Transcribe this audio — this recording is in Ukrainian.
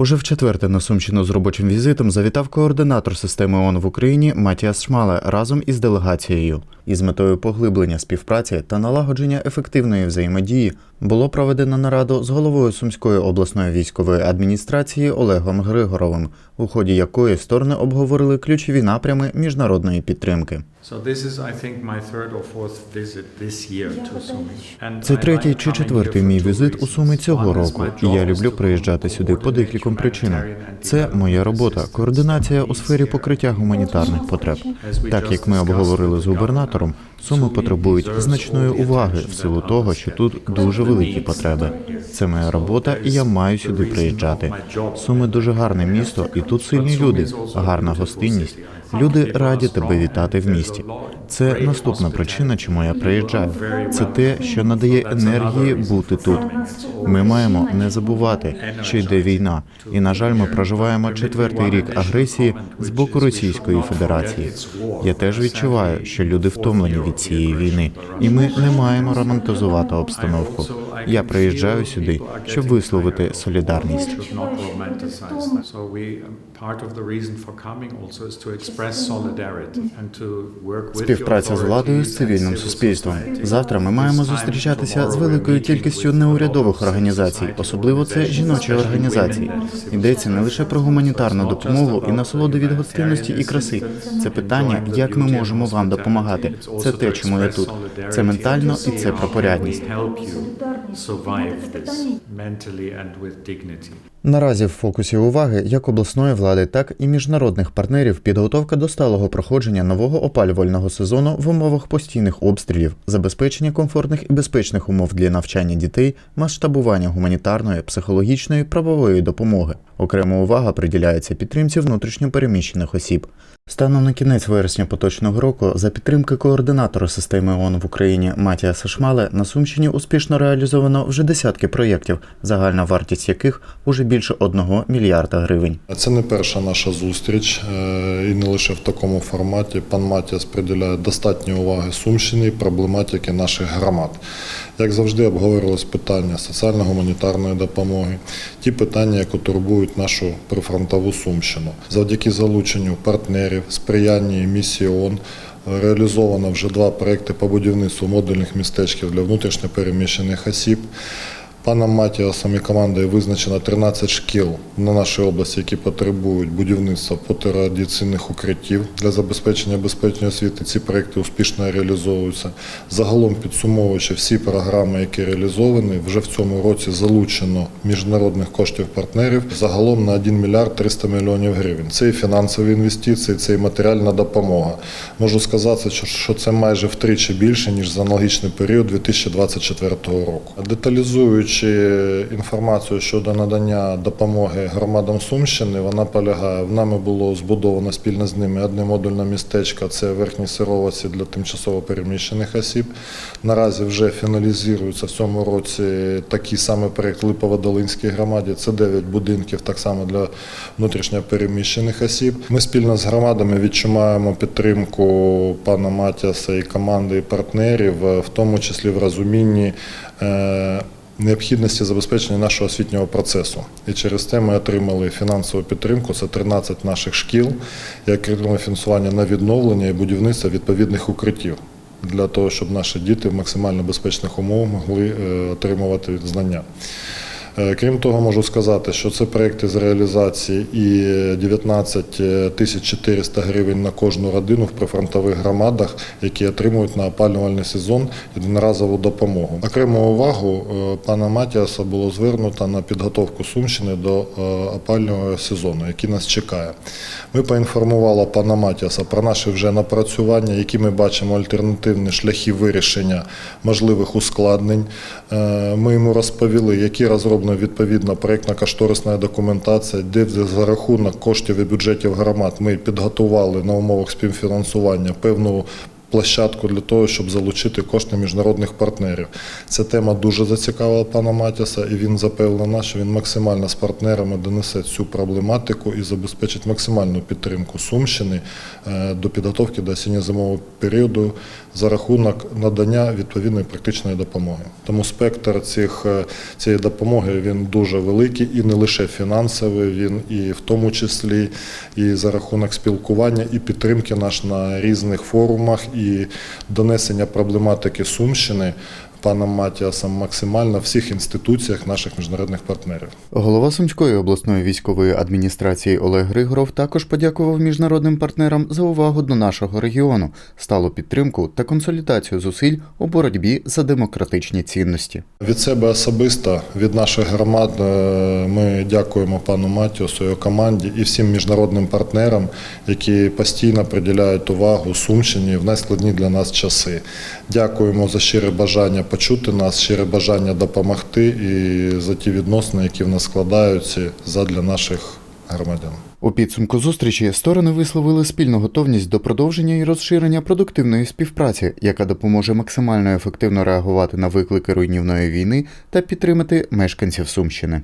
Уже в четверте на Сумщину з робочим візитом завітав координатор системи ООН в Україні Матіас Шмале разом із делегацією. Із метою поглиблення співпраці та налагодження ефективної взаємодії було проведено нараду з головою Сумської обласної військової адміністрації Олегом Григоровим, у ході якої сторони обговорили ключові напрями міжнародної підтримки. Це третій чи четвертий мій візит у Суми цього року, і я люблю приїжджати сюди по декільком причинам. Це моя робота, координація у сфері покриття гуманітарних потреб. Так як ми обговорили з губернатором, суми потребують значної уваги в силу того, що тут дуже великі потреби. Це моя робота, і я маю сюди приїжджати. Суми дуже гарне місто, і тут сильні люди, гарна гостинність. Люди раді тебе вітати в місті. Це наступна причина, чому я приїжджаю. Це те, що надає енергії бути тут. Ми маємо не забувати, що йде війна, і на жаль, ми проживаємо четвертий рік агресії з боку Російської Федерації. Я теж відчуваю, що люди втомлені від цієї війни, і ми не маємо романтизувати обстановку. Я приїжджаю сюди, щоб висловити солідарність. Should not romanticize that. So we part of the reason for coming also is to express solidarity and to work with Співпраця з владою з цивільним суспільством. Завтра ми маємо зустрічатися з великою кількістю неурядових організацій, особливо це жіночі організації. Йдеться не лише про гуманітарну допомогу і насолоду від гостинності і краси. Це питання, як ми можемо вам допомагати. Це те, чому я тут. Це ментально і це про порядність. Наразі в фокусі уваги як обласної влади, так і міжнародних партнерів підготовка до сталого проходження нового опалювального сезону в умовах постійних обстрілів, забезпечення комфортних і безпечних умов для навчання дітей, масштабування гуманітарної, психологічної, правової допомоги. Окрема увага приділяється підтримці внутрішньопереміщених осіб. Станом на кінець вересня поточного року, за підтримки координатора системи ООН в Україні Матіаса Шмале, на Сумщині успішно реалізовано вже десятки проєктів, загальна вартість яких уже більше одного мільярда гривень. Це не перша наша зустріч, е, і не лише в такому форматі. Пан Матіас приділяє достатньо уваги Сумщині і проблематики наших громад. Як завжди, обговорювалось питання соціально-гуманітарної допомоги, ті питання, які турбують нашу прифронтову Сумщину. Завдяки залученню партнерів, сприянні місії ООН реалізовано вже два проекти по будівництву модульних містечків для внутрішньопереміщених осіб. Паном Матіасом і командою визначено 13 шкіл на нашій області, які потребують будівництва протирадіаційних укриттів для забезпечення безпечної освіти. Ці проекти успішно реалізовуються. Загалом підсумовуючи всі програми, які реалізовані, вже в цьому році залучено міжнародних коштів партнерів загалом на 1 мільярд 300 мільйонів гривень. Це і фінансові інвестиції, це і матеріальна допомога. Можу сказати, що це майже втричі більше ніж за аналогічний період 2024 року. Деталізуючи інформацію щодо надання допомоги громадам Сумщини, вона полягає. В нами було збудовано спільно з ними одне модульне містечко. Це верхні сировиці для тимчасово переміщених осіб. Наразі вже фіналізується в цьому році такий самий проєкт Липово-Долинській громаді. Це 9 будинків, так само для внутрішньо переміщених осіб. Ми спільно з громадами відчуваємо підтримку пана Матіаса і команди і партнерів, е, в тому числі в розумінні. Необхідності забезпечення нашого освітнього процесу. І через те ми отримали фінансову підтримку. Це 13 наших шкіл, які отримали фінансування на відновлення і будівництво відповідних укриттів для того, щоб наші діти в максимально безпечних умовах могли е, отримувати знання. Е, Крім того, можу сказати, що це проекти з реалізації і 19 тисяч 400 гривень на кожну родину в прифронтових громадах, які отримують на опалювальний сезон одноразову допомогу. Окрему увагу е, пана Матіаса було звернуто на підготовку Сумщини до е, опалювального сезону, який нас чекає. Ми поінформували пана Матіаса про наші вже напрацювання, які ми бачимо альтернативні шляхи вирішення можливих ускладнень. Е, Ми йому розповіли, які розроблено відповідна проєктно-кошторисна документація, де за рахунок коштів і бюджетів громад ми підготували на умовах співфінансування певну площадку для того, щоб залучити кошти міжнародних партнерів. Ця тема дуже зацікавила пана Матіса, і він запевнив нас, що він максимально з партнерами донесе цю проблематику і забезпечить максимальну підтримку Сумщини е, до підготовки до осінньо-зимового періоду за рахунок надання відповідної практичної допомоги. Тому спектр цих, е, цієї допомоги він дуже великий і не лише фінансовий, він і в тому числі і за рахунок спілкування і підтримки наш на різних форумах і донесення проблематики Сумщини паном Матіасом максимально в всіх інституціях наших міжнародних партнерів. Голова Сумської обласної військової адміністрації Олег Григоров також подякував міжнародним партнерам за увагу до нашого регіону, сталу підтримку та консолідацію зусиль у боротьбі за демократичні цінності. Від себе особисто, від наших громад, е, ми дякуємо пану Матіосу, його команді і всім міжнародним партнерам, які постійно приділяють увагу Сумщині в найскладні для нас часи. Дякуємо за щире бажання почути нас, щире бажання допомогти і за ті відносини, які в нас складаються задля наших громадян. У підсумку зустрічі сторони висловили спільну готовність до продовження і розширення продуктивної співпраці, яка допоможе максимально ефективно реагувати на виклики руйнівної війни та підтримати мешканців Сумщини.